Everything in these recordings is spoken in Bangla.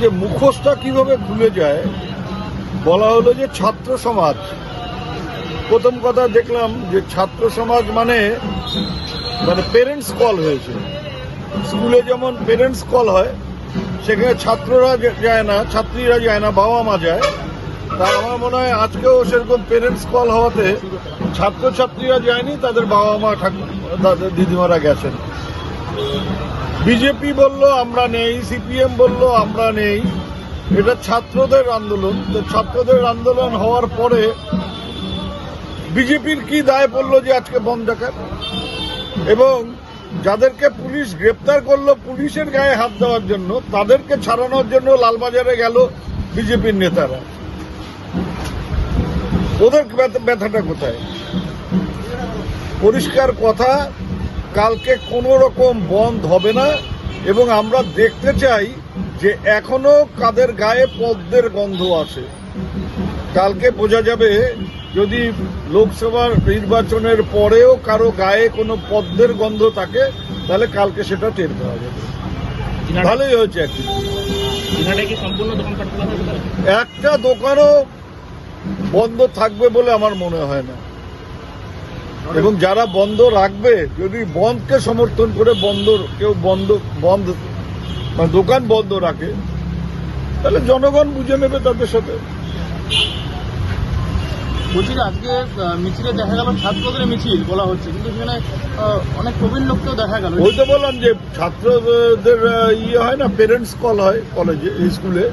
যে মুখোশটা কীভাবে খুলে যায়, বলা হলো যে ছাত্র সমাজ। প্রথম কথা দেখলাম যে ছাত্র সমাজ মানে মানে পেরেন্টস কল হয়েছে। স্কুলে যেমন পেরেন্টস কল হয়, সেখানে ছাত্ররা যায় না, ছাত্রীরা যায় না বাবা মা যায়। তা আমার মনে হয় আজকেও সেরকম পেরেন্টস কল হওয়াতে ছাত্রছাত্রীরা যায়নি, তাদের বাবা মা ঠাকুর দাদা দিদিমারা গেছেন। বিজেপি বলল, আমরা নেই, সিপিএম বলল, আমরা নেই। এটা ছাত্রদের আন্দোলন। তো ছাত্রদের আন্দোলন হওয়ার পরে বিজেপির কি দায় পড়ল যে আজকে বন্ধ ডাকাত এবং যাদেরকে পুলিশ গ্রেপ্তার করল পুলিশের গায়ে হাত দেওয়ার জন্য, তাদেরকে ছাড়ানোর জন্য লালবাজারে গেল বিজেপির নেতারা। ওদের ব্যথা- ব্যথাটা কোথায়? পরিষ্কার কথা কালকে কোনো রকম বন্ধ হবে না এবং আমরা দেখতে চাই যে এখনও কাদের গায়ে পদ্মের গন্ধ আছে। কালকে বোঝা যাবে যদি লোকসভা নির্বাচনের পরেও কারও গায়ে কোনো পদ্মের গন্ধ থাকে তাহলে কালকে সেটা টের পাওয়া যাবে। ভালোই হয়েছে? একটা দোকানও বন্ধ থাকবে বলে আমার মনে হয় না। এবং যারা বন্ধ রাখবে যদি বন্ধকে সমর্থন করে বন্ধ কেউ বন্ধ বন্ধ মানে দোকান বন্ধ রাখে তাহলে জনগণ বুঝে নেবে তাদের সাথে। বলছি আজকে মিছিলে দেখা গেল ছাত্রদের মিছিল বলা হচ্ছে কিন্তু সেখানে অনেক প্রবীণ লোককেও দেখা গেল। ওই তো বললাম যে ছাত্রদের ইয়ে হয় না পেরেন্টস কল হয় কলেজে স্কুলে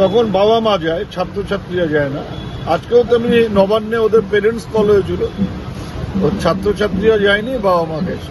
তখন বাবা মা যায় ছাত্রছাত্রীরা যায় না। আজকেও তো তেমনি নবান্নে ওদের পেরেন্টস কল হয়েছিল। ও ছাত্রছাত্রীও যায়নি বাবা মা গেছে।